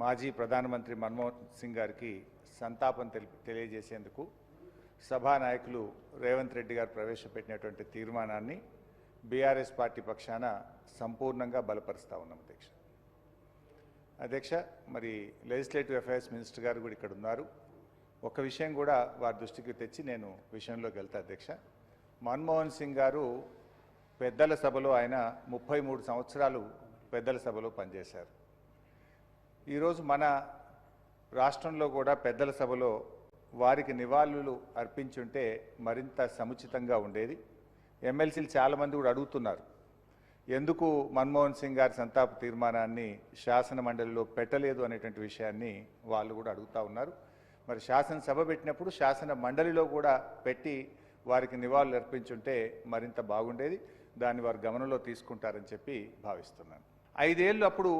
మాజీ ప్రధానమంత్రి మన్మోహన్ సింగ్ గారికి సంతాపం తెలి తెలియజేసేందుకు సభానాయకులు రేవంత్ రెడ్డి గారు ప్రవేశపెట్టినటువంటి తీర్మానాన్ని బీఆర్ఎస్ పార్టీ పక్షాన సంపూర్ణంగా బలపరుస్తూ ఉన్నాం అధ్యక్ష. అధ్యక్ష మరి లెజిస్లేటివ్ అఫైర్స్ మినిస్టర్ గారు కూడా ఇక్కడ ఉన్నారు. ఒక విషయం కూడా వారి దృష్టికి తెచ్చి నేను విషయంలోకి వెళ్తా అధ్యక్ష. మన్మోహన్ సింగ్ గారు పెద్దల సభలో ఆయన ముప్పై మూడు సంవత్సరాలు పెద్దల సభలో పనిచేశారు. ఈరోజు మన రాష్ట్రంలో కూడా పెద్దల సభలో వారికి నివాళులు అర్పించుంటే మరింత సముచితంగా ఉండేది. ఎమ్మెల్సీలు చాలామంది కూడా అడుగుతున్నారు. ఎందుకు మన్మోహన్ సింగ్ గారి సంతాప తీర్మానాన్ని శాసన మండలిలో పెట్టలేదు అనేటువంటి విషయాన్ని వాళ్ళు కూడా అడుగుతా ఉన్నారు. మరి శాసనసభ పెట్టినప్పుడు శాసన మండలిలో కూడా పెట్టి వారికి నివాళులు అర్పించుంటే మరింత బాగుండేది. దాన్ని వారు గమనంలో తీసుకుంటారని చెప్పి భావిస్తున్నాను. ఐదేళ్ళు అప్పుడు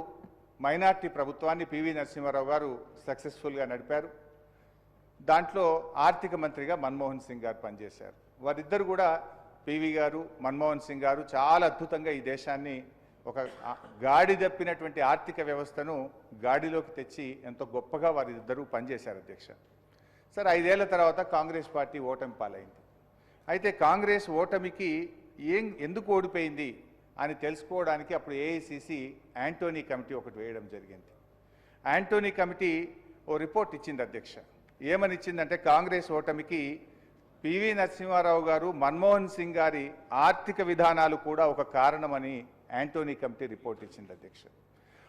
మైనార్టీ ప్రభుత్వాన్ని పివి నరసింహారావు గారు సక్సెస్ఫుల్గా నడిపారు. దాంట్లో ఆర్థిక మంత్రిగా మన్మోహన్ సింగ్ గారు పనిచేశారు. వారిద్దరు కూడా పివి గారు మన్మోహన్ సింగ్ గారు చాలా అద్భుతంగా ఈ దేశాన్ని ఒక గాడి తప్పినటువంటి ఆర్థిక వ్యవస్థను గాడిలోకి తెచ్చి ఎంతో గొప్పగా వారిద్దరూ పనిచేశారు అధ్యక్ష. సరే ఐదేళ్ళ తర్వాత కాంగ్రెస్ పార్టీ ఓటమి పాలైంది. అయితే కాంగ్రెస్ ఓటమికి ఏం ఎందుకు ఓడిపోయింది? అని తెలుసుకోవడానికి అప్పుడు ఏఐసిసి యాంటోనీ కమిటీ ఒకటి వేయడం జరిగింది. యాంటోనీ కమిటీ ఓ రిపోర్ట్ ఇచ్చింది అధ్యక్ష. ఏమని ఇచ్చిందంటే కాంగ్రెస్ ఓటమికి పివి నరసింహారావు గారు మన్మోహన్ సింగ్ గారి ఆర్థిక విధానాలు కూడా ఒక కారణమని యాంటోనీ కమిటీ రిపోర్ట్ ఇచ్చింది అధ్యక్ష.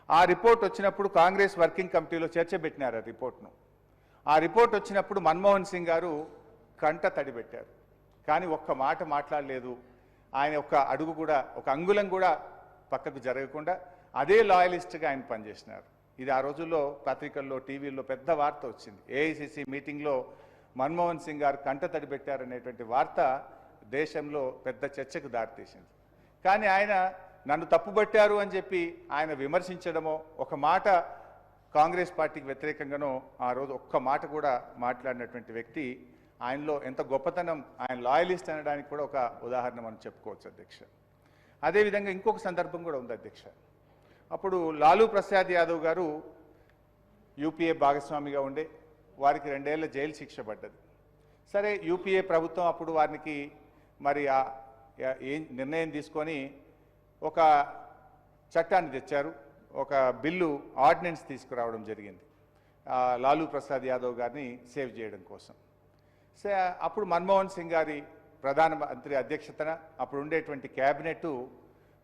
ఆ రిపోర్ట్ వచ్చినప్పుడు కాంగ్రెస్ వర్కింగ్ కమిటీలో చర్చ పెట్టినారు ఆ రిపోర్ట్ను. ఆ రిపోర్ట్ వచ్చినప్పుడు మన్మోహన్ సింగ్ గారు కంట తడిపెట్టారు కానీ ఒక్క మాట మాట్లాడలేదు. ఆయన ఒక అడుగు కూడా ఒక అంగుళం కూడా పక్కకు జరగకుండా అదే లాయలిస్ట్గా ఆయన పనిచేసినారు. ఇది ఆ రోజుల్లో పత్రికల్లో టీవీల్లో పెద్ద వార్త వచ్చింది. ఏఐసిసి మీటింగ్లో మన్మోహన్ సింగ్ గారు కంట తడి పెట్టారనేటువంటి వార్త దేశంలో పెద్ద చర్చకు దారితీసింది. కానీ ఆయన నన్ను తప్పుబట్టారు అని చెప్పి ఆయన విమర్శించడమో ఒక మాట కాంగ్రెస్ పార్టీకి వ్యతిరేకంగానో ఆ రోజు ఒక్క మాట కూడా మాట్లాడినటువంటి వ్యక్తి ఆయనలో ఎంత గొప్పతనం ఆయన లాయలిస్ట్ అనడానికి కూడా ఒక ఉదాహరణ మనం చెప్పుకోవచ్చు అధ్యక్ష. అదేవిధంగా ఇంకొక సందర్భం కూడా ఉంది అధ్యక్ష. అప్పుడు లాలూ ప్రసాద్ యాదవ్ గారు యూపీఏ భాగస్వామిగా ఉండే వారికి రెండేళ్ళ జైలు శిక్ష పడ్డది. సరే యూపీఏ ప్రభుత్వం అప్పుడు వారికి మరి ఆ- ఏం నిర్ణయం తీసుకొని ఒక చట్టాన్ని తెచ్చారు ఒక బిల్లు ఆర్డినెన్స్ తీసుకురావడం జరిగింది లాలూ ప్రసాద్ యాదవ్ గారిని సేవ్ చేయడం కోసం. అప్పుడు మన్మోహన్ సింగ్ గారి ప్రధానమంత్రి అధ్యక్షతన అప్పుడు ఉండేటువంటి క్యాబినెట్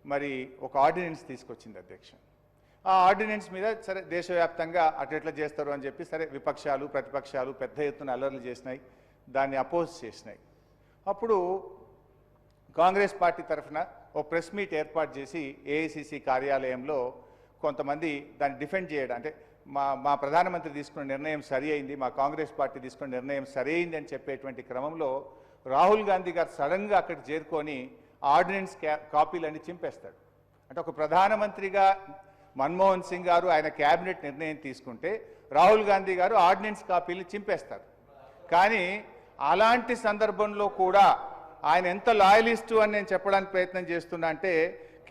మరి ఒక ఆర్డినెన్స్ తీసుకొచ్చింది అధ్యక్ష. ఆ ఆర్డినెన్స్ మీద సరే దేశవ్యాప్తంగా అటు చేస్తారు అని చెప్పి సరే విపక్షాలు ప్రతిపక్షాలు పెద్ద ఎత్తున అల్లర్లు చేసినాయి దాన్ని అపోజ్ చేసినాయి. అప్పుడు కాంగ్రెస్ పార్టీ తరఫున ఓ ప్రెస్ మీట్ ఏర్పాటు చేసి ఏఐసిసి కార్యాలయంలో కొంతమంది దాన్ని డిఫెండ్ చేయడం అంటే మా మా ప్రధానమంత్రి తీసుకున్న నిర్ణయం సరి అయింది మా కాంగ్రెస్ పార్టీ తీసుకున్న నిర్ణయం సరి అయింది అని చెప్పేటువంటి క్రమంలో రాహుల్ గాంధీ గారు సడన్గా అక్కడ చేరుకొని ఆర్డినెన్స్ కాపీలన్నీ చింపేస్తాడు. అంటే ఒక ప్రధానమంత్రిగా మన్మోహన్ సింగ్ గారు ఆయన క్యాబినెట్ నిర్ణయం తీసుకుంటే రాహుల్ గాంధీ గారు ఆర్డినెన్స్ కాపీలు చింపేస్తారు. కానీ అలాంటి సందర్భంలో కూడా ఆయన ఎంత లాయలిస్టు అని నేను చెప్పడానికి ప్రయత్నం చేస్తున్నా అంటే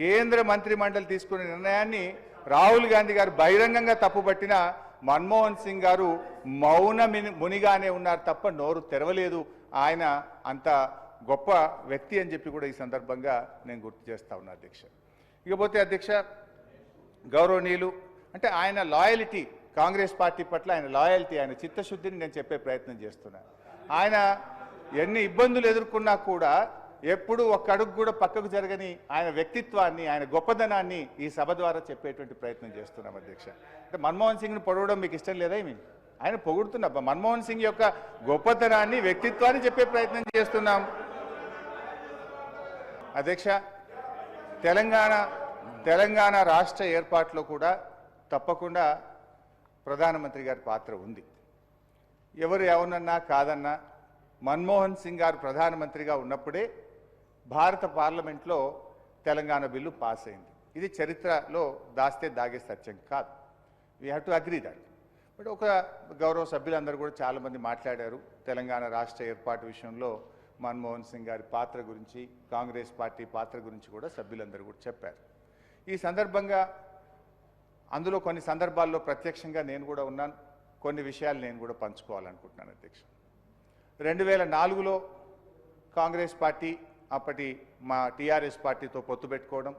కేంద్ర మంత్రి మండలి తీసుకున్న నిర్ణయాన్ని రాహుల్ గాంధీ గారు బహిరంగంగా తప్పుపట్టిన మన్మోహన్ సింగ్ గారు మౌన మిని- మునిగానే ఉన్నారు తప్ప నోరు తెరవలేదు. ఆయన అంత గొప్ప వ్యక్తి అని చెప్పి కూడా ఈ సందర్భంగా నేను గుర్తు చేస్తా ఉన్నా అధ్యక్ష. ఇకపోతే అధ్యక్ష గౌరవనీయులు అంటే ఆయన లాయలిటీ కాంగ్రెస్ పార్టీ పట్ల ఆయన లాయల్టీ ఆయన చిత్తశుద్ధిని నేను చెప్పే ప్రయత్నం చేస్తున్నాను ఆయన ఎన్ని ఇబ్బందులు ఎదుర్కొన్నా కూడా ఎప్పుడు ఒక్క అడుగు కూడా పక్కకు జరగని ఆయన వ్యక్తిత్వాన్ని ఆయన గొప్పదనాన్ని ఈ సభ ద్వారా చెప్పేటువంటి ప్రయత్నం చేస్తున్నాం అధ్యక్ష. అంటే మన్మోహన్ సింగ్ని పొడవడం మీకు ఇష్టం లేదా ఏమి? ఆయన పొగుడుతున్నా మన్మోహన్ సింగ్ యొక్క గొప్పతనాన్ని వ్యక్తిత్వాన్ని చెప్పే ప్రయత్నం చేస్తున్నాం. అధ్యక్ష తెలంగాణ తెలంగాణ రాష్ట్ర ఏర్పాటులో కూడా తప్పకుండా ప్రధానమంత్రి గారి పాత్ర ఉంది. ఎవరు ఎవరన్నా కాదన్నా మన్మోహన్ సింగ్ గారు ప్రధానమంత్రిగా ఉన్నప్పుడే భారత పార్లమెంట్లో తెలంగాణ బిల్లు పాస్ అయింది. ఇది చరిత్రలో దాస్తే దాగే సత్యం కాదు. We have to agree that but ఒక గౌరవ సభ్యులందరూ కూడా చాలామంది మాట్లాడారు. తెలంగాణ రాష్ట్ర ఏర్పాటు విషయంలో మన్మోహన్ సింగ్ గారి పాత్ర గురించి కాంగ్రెస్ పార్టీ పాత్ర గురించి కూడా సభ్యులందరూ కూడా చెప్పారు. ఈ సందర్భంగా అందులో కొన్ని సందర్భాల్లో ప్రత్యక్షంగా నేను కూడా ఉన్నాను. కొన్ని విషయాలు నేను కూడా పంచుకోవాలనుకుంటున్నాను అధ్యక్ష. రెండు వేల నాలుగులో కాంగ్రెస్ పార్టీ అప్పటి మా టీఆర్ఎస్ పార్టీతో పొత్తు పెట్టుకోవడం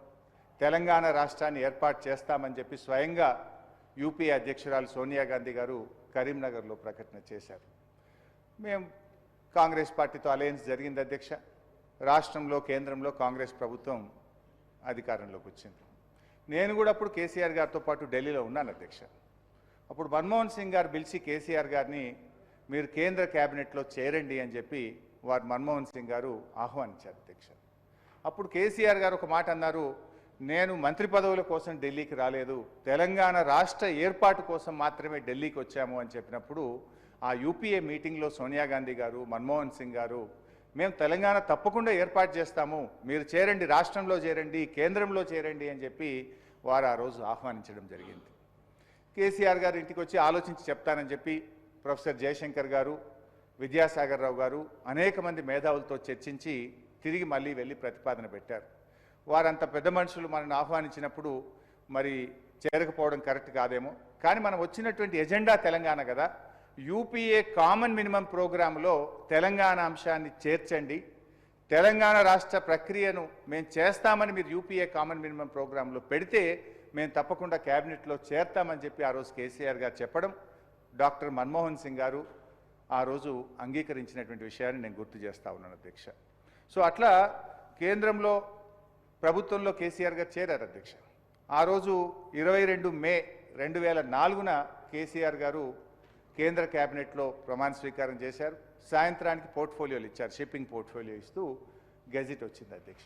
తెలంగాణ రాష్ట్రాన్ని ఏర్పాటు చేస్తామని చెప్పి స్వయంగా యూపీ అధ్యక్షురాలు సోనియా గాంధీ గారు కరీంనగర్లో ప్రకటన చేశారు. మేము కాంగ్రెస్ పార్టీతో అలయన్స్ జరిగింది అధ్యక్ష. రాష్ట్రంలో కేంద్రంలో కాంగ్రెస్ ప్రభుత్వం అధికారంలోకి వచ్చింది. నేను కూడా అప్పుడు కేసీఆర్ గారితో పాటు ఢిల్లీలో ఉన్నాను అధ్యక్ష. అప్పుడు మన్మోహన్ సింగ్ గారు పిలిచి కేసీఆర్ గారిని మీరు కేంద్ర కేబినెట్లో చేరండి అని చెప్పి వారు మన్మోహన్ సింగ్ గారు ఆహ్వానించారు అధ్యక్ష అప్పుడు కేసీఆర్ గారు ఒక మాట అన్నారు నేను మంత్రి పదవుల కోసం ఢిల్లీకి రాలేదు తెలంగాణ రాష్ట్ర ఏర్పాటు కోసం మాత్రమే ఢిల్లీకి వచ్చాము అని చెప్పినప్పుడు ఆ యూపీఏ మీటింగ్లో సోనియా గాంధీ గారు మన్మోహన్ సింగ్ గారు మేము తెలంగాణ తప్పకుండా ఏర్పాటు చేస్తాము మీరు చేరండి రాష్ట్రంలో చేరండి కేంద్రంలో చేరండి అని చెప్పి వారు ఆ రోజు ఆహ్వానించడం జరిగింది. కేసీఆర్ గారు ఇంటికి వచ్చి ఆలోచించి చెప్తానని చెప్పి ప్రొఫెసర్ జయశంకర్ గారు విద్యాసాగర్ రావు గారు అనేక మంది మేధావులతో చర్చించి తిరిగి మళ్ళీ వెళ్ళి ప్రతిపాదన పెట్టారు. వారంత పెద్ద మనుషులు మనల్ని ఆహ్వానించినప్పుడు మరి చేరకపోవడం కరెక్ట్ కాదేమో. కానీ మనం వచ్చినటువంటి ఎజెండా తెలంగాణ కదా. యూపీఏ కామన్ మినిమం ప్రోగ్రాంలో తెలంగాణ అంశాన్ని చేర్చండి. తెలంగాణ రాష్ట్ర ప్రక్రియను మేము చేస్తామని మీరు యూపీఏ కామన్ మినిమం ప్రోగ్రాంలో పెడితే మేము తప్పకుండా క్యాబినెట్లో చేర్తామని చెప్పి ఆ రోజు కేసీఆర్ గారు చెప్పడం. డాక్టర్ మన్మోహన్ సింగ్ గారు ఆ రోజు అంగీకరించినటువంటి విషయాన్ని నేను గుర్తు చేస్తా ఉన్నాను అధ్యక్ష. సో అట్లా కేంద్రంలో ప్రభుత్వంలో కేసీఆర్ గారు చేరారు అధ్యక్ష. ఆ రోజు ఇరవై రెండు మే రెండు వేల నాలుగున కేసీఆర్ గారు కేంద్ర కేబినెట్లో ప్రమాణ స్వీకారం చేశారు. సాయంత్రానికి పోర్ట్ఫోలియోలు ఇచ్చారు షిప్పింగ్ పోర్ట్ఫోలియో ఇస్తూ గెజిట్ వచ్చింది అధ్యక్ష.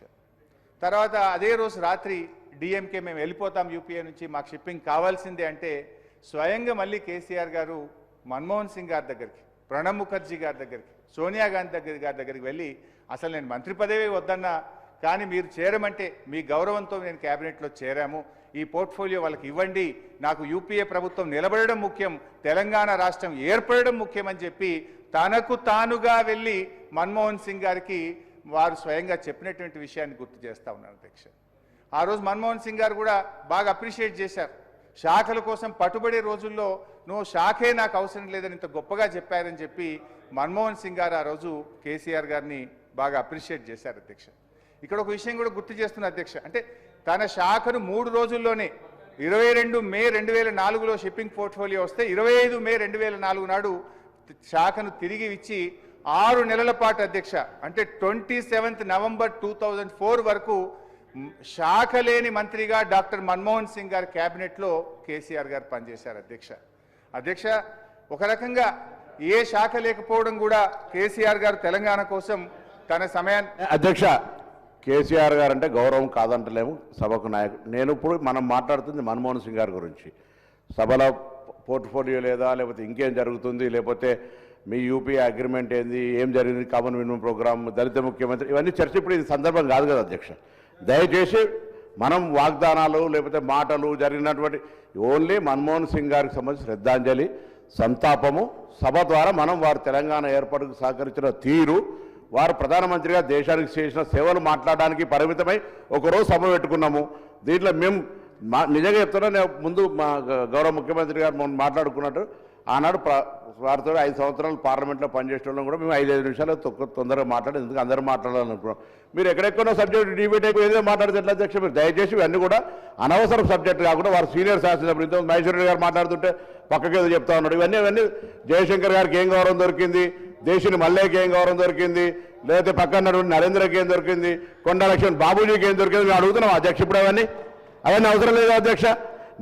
తర్వాత అదే రోజు రాత్రి డిఎంకే మేము వెళ్ళిపోతాం యూపీఏ నుంచి మాకు షిప్పింగ్ కావాల్సిందే అంటే స్వయంగా మళ్ళీ కేసీఆర్ గారు మన్మోహన్ సింగ్ గారి దగ్గరికి ప్రణబ్ ముఖర్జీ గారి దగ్గరికి సోనియా గాంధీ దగ్గర గారి దగ్గరికి వెళ్ళి అసలు నేను మంత్రి పదవి వద్దన్నా కానీ మీరు చేరమంటే మీ గౌరవంతో నేను కేబినెట్లో చేరాము. ఈ పోర్ట్ఫోలియో వాళ్ళకి ఇవ్వండి. నాకు యూపీఏ ప్రభుత్వం నిలబడడం ముఖ్యం తెలంగాణ రాష్ట్రం ఏర్పడడం ముఖ్యమని చెప్పి తనకు తానుగా వెళ్ళి మన్మోహన్ సింగ్ గారికి వారు స్వయంగా చెప్పినటువంటి విషయాన్ని గుర్తు చేస్తా ఉన్నాను అధ్యక్ష. ఆ రోజు మన్మోహన్ సింగ్ గారు కూడా బాగా అప్రిషియేట్ చేశారు. శాఖల కోసం పట్టుబడే రోజుల్లో నువ్వు శాఖే నాకు అవసరం లేదని ఇంత గొప్పగా చెప్పారని చెప్పి మన్మోహన్ సింగ్ గారు ఆ రోజు కేసీఆర్ గారిని బాగా అప్రిషియేట్ చేశారు అధ్యక్ష. ఇక్కడ ఒక విషయం కూడా గుర్తు చేస్తున్న అధ్యక్ష. అంటే తన శాఖను మూడు రోజుల్లోనే ఇరవై రెండు మే రెండు వేల నాలుగులో షిప్పింగ్ పోర్ట్ఫోలియో వస్తే ఇరవై ఐదు మే రెండు వేల నాలుగు నాడు శాఖను తిరిగి ఇచ్చి ఆరు నెలల పాటు అధ్యక్ష అంటే twenty seventh November two thousand four వరకు శాఖ లేని మంత్రిగా డాక్టర్ మన్మోహన్ సింగ్ గారి క్యాబినెట్లో కేసీఆర్ గారు పనిచేశారు అధ్యక్ష. అధ్యక్ష ఒక రకంగా ఏ శాఖ లేకపోవడం కూడా కేసీఆర్ గారు తెలంగాణ కోసం తన సమయాన్ని అధ్యక్ష కేసీఆర్ గారు అంటే గౌరవం కాదంటలేము సభకు నాయకుడు నేను ఇప్పుడు మనం మాట్లాడుతుంది మన్మోహన్ సింగ్ గారి గురించి. సభలో పోర్ట్ఫోలియో లేదా లేకపోతే ఇంకేం జరుగుతుంది లేకపోతే మీ యూపీఏ అగ్రిమెంట్ ఏంది ఏం జరిగింది కామన్ మినిమం ప్రోగ్రామ్ దళిత ముఖ్యమంత్రి ఇవన్నీ చర్చ ఇప్పుడు ఇది సందర్భం కాదు కదా అధ్యక్ష. దయచేసి మనం వాగ్దానాలు లేకపోతే మాటలు జరిగినటువంటి ఓన్లీ మన్మోహన్ సింగ్ గారికి సంబంధించి శ్రద్ధాంజలి సంతాపము సభ ద్వారా మనం వారు తెలంగాణ ఏర్పాటుకు సహకరించిన తీరు వారు ప్రధానమంత్రిగా దేశానికి చేసిన సేవలు మాట్లాడడానికి పరిమితమై ఒకరోజు సభ పెట్టుకున్నాము. దీంట్లో మేము మా నిజంగా చెప్తున్నా నేను ముందు మా గౌరవ ముఖ్యమంత్రి గారు మాట్లాడుకున్నట్టు ఆనాడు వారితో ఐదు సంవత్సరాలు పార్లమెంట్లో పనిచేసిన వాళ్ళం కూడా మేము ఐదు ఐదు నిమిషాలు తొక్క తొందరగా మాట్లాడి ఎందుకు అందరూ మాట్లాడాలనుకున్నాం. మీరు ఎక్కడెక్కడో సబ్జెక్ట్ డిబేట్ అయిపోయి ఏదో మాట్లాడితే అధ్యక్ష? మీరు దయచేసి ఇవన్నీ కూడా అనవసరం సబ్జెక్ట్ కాకుండా వారు సీనియర్ శాసనసభ్యులు ఇంతకుముందు మహేశ్వర గారు మాట్లాడుతుంటే పక్కకి ఏదో చెప్తా ఉన్నాడు. ఇవన్నీ ఇవన్నీ జయశంకర్ గారికి ఏం గౌరవం దొరికింది? దేశుని మల్లేకి ఏం గౌరవం దొరికింది? లేకపోతే పక్కన నరేంద్రకి ఏం దొరికింది? కొండ లక్ష్మణ్ బాబుజీకి ఏం దొరికింది? మేము అడుగుతున్నాం అధ్యక్ష ఇప్పుడు అవన్నీ. అవన్నీ అవసరం లేదు అధ్యక్ష?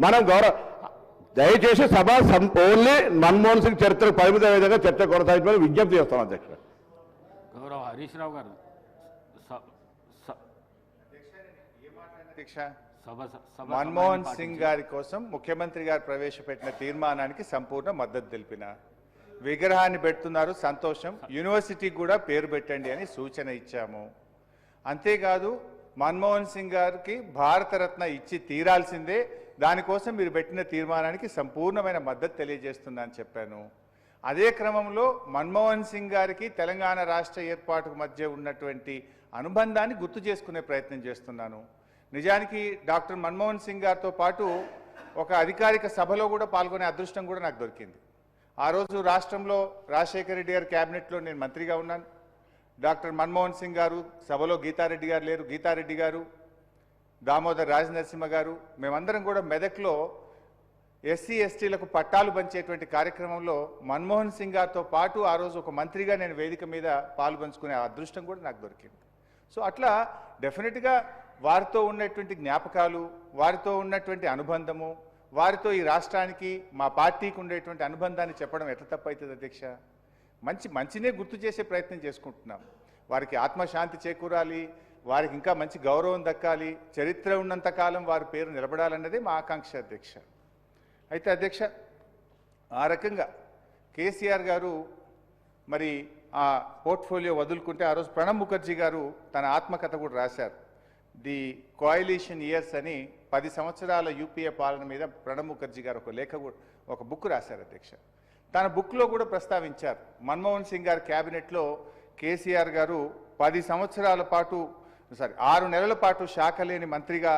మనం గౌరవ దయచేసి సభ ఓన్లీ మన్మోహన్ సింగ్ చరిత్రకు పరిమిత విధంగా చర్చ కొనసాగించమని విజ్ఞప్తి చేస్తాం అధ్యక్ష గౌరవ హరీష్ రావు గారు స- స- అధ్యక్ష సభ సభ మన్మోహన్ సింగ్ గారి కోసం ముఖ్యమంత్రి గారు ప్రవేశపెట్టిన తీర్మానానికి సంపూర్ణ మద్దతు తెలిపిన విగ్రహాన్ని పెడుతున్నారు సంతోషం. యూనివర్సిటీకి కూడా పేరు పెట్టండి అని సూచన ఇచ్చాము. అంతేకాదు మన్మోహన్ సింగ్ గారికి భారతరత్న ఇచ్చి తీరాల్సిందే. దానికోసం మీరు పెట్టిన తీర్మానానికి సంపూర్ణమైన మద్దతు తెలియజేస్తున్నా అని చెప్పాను. అదే క్రమంలో మన్మోహన్ సింగ్ గారికి తెలంగాణ రాష్ట్ర ఏర్పాటుకు మధ్య ఉన్నటువంటి అనుబంధాన్ని గుర్తు చేసుకునే ప్రయత్నం చేస్తున్నాను. నిజానికి డాక్టర్ మన్మోహన్ సింగ్ గారితో పాటు ఒక అధికారిక సభలో కూడా పాల్గొనే అదృష్టం కూడా నాకు దొరికింది. ఆ రోజు రాష్ట్రంలో రాజశేఖర రెడ్డి గారి క్యాబినెట్లో నేను మంత్రిగా ఉన్నాను. డాక్టర్ మన్మోహన్ సింగ్ గారు సభలో గీతారెడ్డి గారు లేరు. గీతారెడ్డి గారు దామోదర్ రాజనరసింహ గారు మేమందరం కూడా మెదక్లో ఎస్సీ ఎస్టీలకు పట్టాలు పంచేటువంటి కార్యక్రమంలో మన్మోహన్ సింగ్ గారితో పాటు ఆ రోజు ఒక మంత్రిగా నేను వేదిక మీద పాల్పంచుకునే అదృష్టం కూడా నాకు దొరికింది. సో అట్లా డెఫినెట్గా వారితో ఉన్నటువంటి జ్ఞాపకాలు వారితో ఉన్నటువంటి అనుబంధము వారితో ఈ రాష్ట్రానికి మా పార్టీకి ఉండేటువంటి అనుబంధాన్ని చెప్పడం ఎట్లా తప్పవుతుంది అధ్యక్ష? మంచి మంచినే గుర్తు చేసే ప్రయత్నం చేసుకుంటున్నాం. వారికి ఆత్మశాంతి చేకూరాలి వారికి ఇంకా మంచి గౌరవం దక్కాలి చరిత్ర ఉన్నంతకాలం వారి పేరు నిలబడాలన్నదే మా ఆకాంక్ష అధ్యక్ష. అయితే అధ్యక్ష ఆ రకంగా కేసీఆర్ గారు మరి ఆ పోర్ట్ఫోలియో వదులుకుంటే ఆ రోజు ప్రణబ్ ముఖర్జీ గారు తన ఆత్మకథ కూడా రాశారు. ది కోయలిషన్ ఇయర్స్ అని పది సంవత్సరాల యూపీఏ పాలన మీద ప్రణబ్ ముఖర్జీ గారు ఒక లేఖ ఒక బుక్ రాశారు అధ్యక్ష. తన బుక్లో కూడా ప్రస్తావించారు మన్మోహన్ సింగ్ గారి క్యాబినెట్లో కేసీఆర్ గారు పది సంవత్సరాల పాటు సారీ ఆరు నెలల పాటు శాఖ లేని మంత్రిగా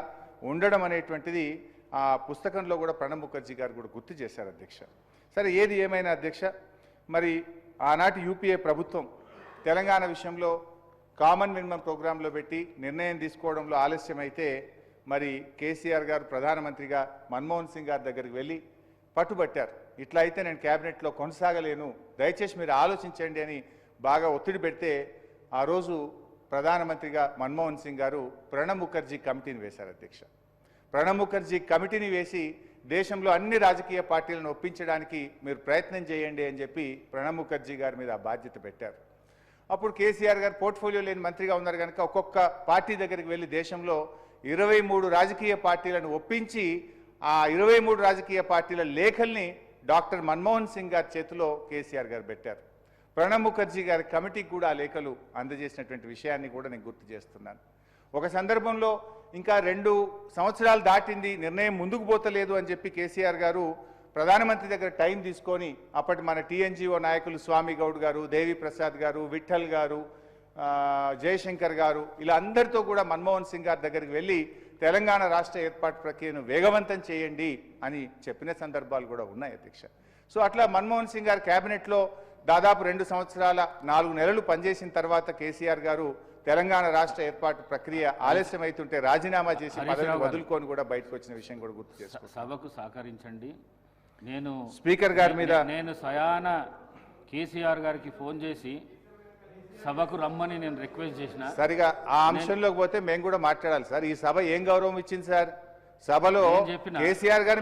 ఉండడం అనేటువంటిది ఆ పుస్తకంలో కూడా ప్రణబ్ ముఖర్జీ గారు కూడా గుర్తు చేశారు అధ్యక్ష. సరే ఏది ఏమైనా అధ్యక్ష? మరి ఆనాటి యూపీఏ ప్రభుత్వం తెలంగాణ విషయంలో కామన్ మినిమం ప్రోగ్రాంలో పెట్టి నిర్ణయం తీసుకోవడంలో ఆలస్యమైతే మరి కేసీఆర్ గారు ప్రధానమంత్రిగా మన్మోహన్ సింగ్ గారి దగ్గరికి వెళ్ళి పట్టుబట్టారు. ఇట్లా అయితే నేను క్యాబినెట్లో కొనసాగలేను దయచేసి మీరు ఆలోచించండి అని బాగా ఒత్తిడి పెడితే ఆ రోజు ప్రధానమంత్రిగా మన్మోహన్ సింగ్ గారు ప్రణబ్ ముఖర్జీ కమిటీని వేశారు అధ్యక్ష. ప్రణబ్ ముఖర్జీ కమిటీని వేసి దేశంలో అన్ని రాజకీయ పార్టీలను ఒప్పించడానికి మీరు ప్రయత్నం చేయండి అని చెప్పి ప్రణబ్ ముఖర్జీ గారి మీద బాధ్యత పెట్టారు. అప్పుడు కేసీఆర్ గారు పోర్ట్ఫోలియో లేని మంత్రిగా ఉన్నారు కనుక ఒక్కొక్క పార్టీ దగ్గరికి వెళ్ళి దేశంలో ఇరవై మూడు రాజకీయ పార్టీలను ఒప్పించి ఆ ఇరవై మూడు రాజకీయ పార్టీల లేఖల్ని డాక్టర్ మన్మోహన్ సింగ్ గారి చేతిలో కేసీఆర్ గారు పెట్టారు. ప్రణబ్ ముఖర్జీ గారి కమిటీకి కూడా ఆ లేఖలు అందజేసినటువంటి విషయాన్ని కూడా నేను గుర్తు చేస్తున్నాను. ఒక సందర్భంలో ఇంకా రెండు సంవత్సరాలు దాటింది నిర్ణయం ముందుకు పోతలేదు అని చెప్పి కేసీఆర్ గారు ప్రధానమంత్రి దగ్గర టైం తీసుకొని అప్పటి మన టీఎన్జిఓ నాయకులు స్వామి గౌడ్ గారు దేవి ప్రసాద్ గారు విఠల్ గారు జయశంకర్ గారు ఇలా అందరితో కూడా మన్మోహన్ సింగ్ గారి దగ్గరికి వెళ్ళి తెలంగాణ రాష్ట్ర ఏర్పాటు ప్రక్రియను వేగవంతం చేయండి అని చెప్పిన సందర్భాలు కూడా ఉన్నాయి అధ్యక్ష. సో అట్లా మన్మోహన్ సింగ్ గారి క్యాబినెట్లో దాదాపు రెండు సంవత్సరాల నాలుగు నెలలు పనిచేసిన తర్వాత కేసీఆర్ గారు తెలంగాణ రాష్ట్ర ఏర్పాటు ప్రక్రియ ఆలస్యం అవుతుంటే రాజీనామా చేసి పదవిని. వదులుకొని కూడా బయటకు వచ్చిన విషయం కూడా గుర్తు చేసుకో సభకు సహకరించండి. నేను స్పీకర్ గారి మీద నేను స్వయాన కేసీఆర్ గారికి ఫోన్ చేసి సభకు రమ్మని నేను రిక్వెస్ట్ చేసిన. సరిగా ఆ అంశంలోకి పోతే మేము కూడా మాట్లాడాలి సార్. ఈ సభ ఏం గౌరవం ఇచ్చింది సార్? సభలో కేసీఆర్ గారు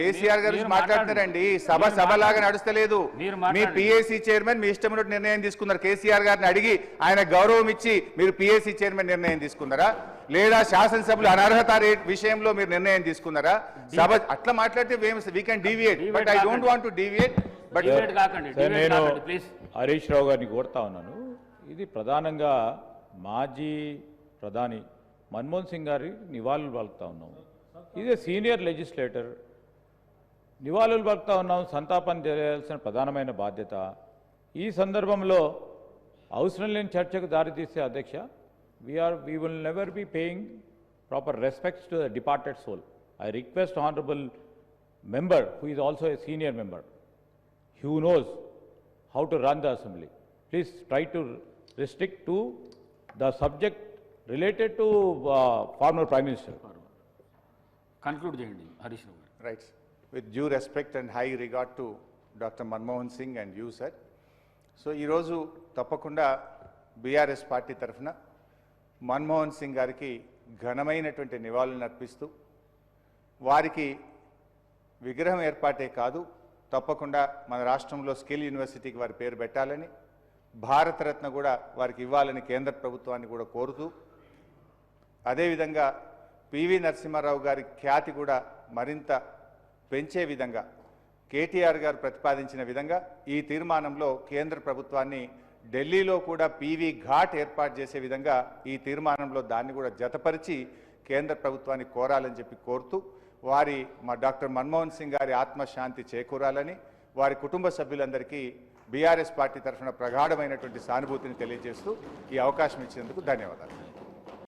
కేసీఆర్ గారు మాట్లాడుతున్నారండి. సభ సభలాగా మాట్లాడండి. నడుస్తలేదు. మీరు మీ. పిఏసీ చైర్మన్ మీ ఇష్టం ఉన్నట్టు నిర్ణయం తీసుకున్నారు. కేసీఆర్ గారిని అడిగి ఆయన గౌరవం ఇచ్చి మీరు పిఏసీ చైర్మన్ నిర్ణయం తీసుకున్నారా? లేదా శాసనసభలు అనర్హత రేట్ విషయంలో మీరు నిర్ణయం తీసుకున్నారా? సభ అట్లా మాట్లాడితే we can deviate but I don't want to deviate but నేను హరీష్ రావు గారిని కోరుతా ఉన్నాను. ఇది ప్రధానంగా మాజీ ప్రధాని మన్మోహన్ సింగ్ గారి నివాళులు పలుకుతా ఉన్నాం ఇది సీనియర్ లెజిస్లేటర్ నివాళులు పలుకుతా ఉన్నాం సంతాపం చేయాల్సిన ప్రధానమైన బాధ్యత ఈ సందర్భంలో అవసరం లేని చర్చకు దారితీసే అధ్యక్ష we are we will never be paying proper respects to the departed soul I request honourable member who is also a senior member who knows how to run the assembly. Please try to restrict to the subject related to uh, former Prime Minister. Conclude చేయండి హరీష్ రావు గారు. Right with due respect and high regard to doctor Manmohan Singh and you sir so ఈరోజు తప్పకుండా BRS party తరఫున మన్మోహన్ సింగ్ గారికి ఘనమైనటువంటి నివాళులను అర్పిస్తూ వారికి విగ్రహం ఏర్పాటే కాదు తప్పకుండా మన రాష్ట్రంలో స్కిల్ యూనివర్సిటీకి వారి పేరు పెట్టాలని భారతరత్న కూడా వారికి ఇవ్వాలని కేంద్ర ప్రభుత్వాన్ని కూడా కోరుతూ అదేవిధంగా పివి నరసింహారావు గారి ఖ్యాతి కూడా మరింత పెంచే విధంగా కేటీఆర్ గారు ప్రతిపాదించిన విధంగా ఈ తీర్మానంలో కేంద్ర ప్రభుత్వాన్ని ఢిల్లీలో కూడా పీవీ ఘాట్ ఏర్పాటు చేసే విధంగా ఈ తీర్మానంలో దాన్ని కూడా జతపరిచి కేంద్ర ప్రభుత్వాన్ని కోరాలని చెప్పి కోరుతూ వారి మా డాక్టర్ మన్మోహన్ సింగ్ గారి ఆత్మశాంతి చేకూరాలని వారి కుటుంబ సభ్యులందరికీ బీఆర్ఎస్ పార్టీ తరఫున ప్రగాఢమైనటువంటి సానుభూతిని తెలియజేస్తూ ఈ అవకాశం ఇచ్చినందుకు ధన్యవాదాలు.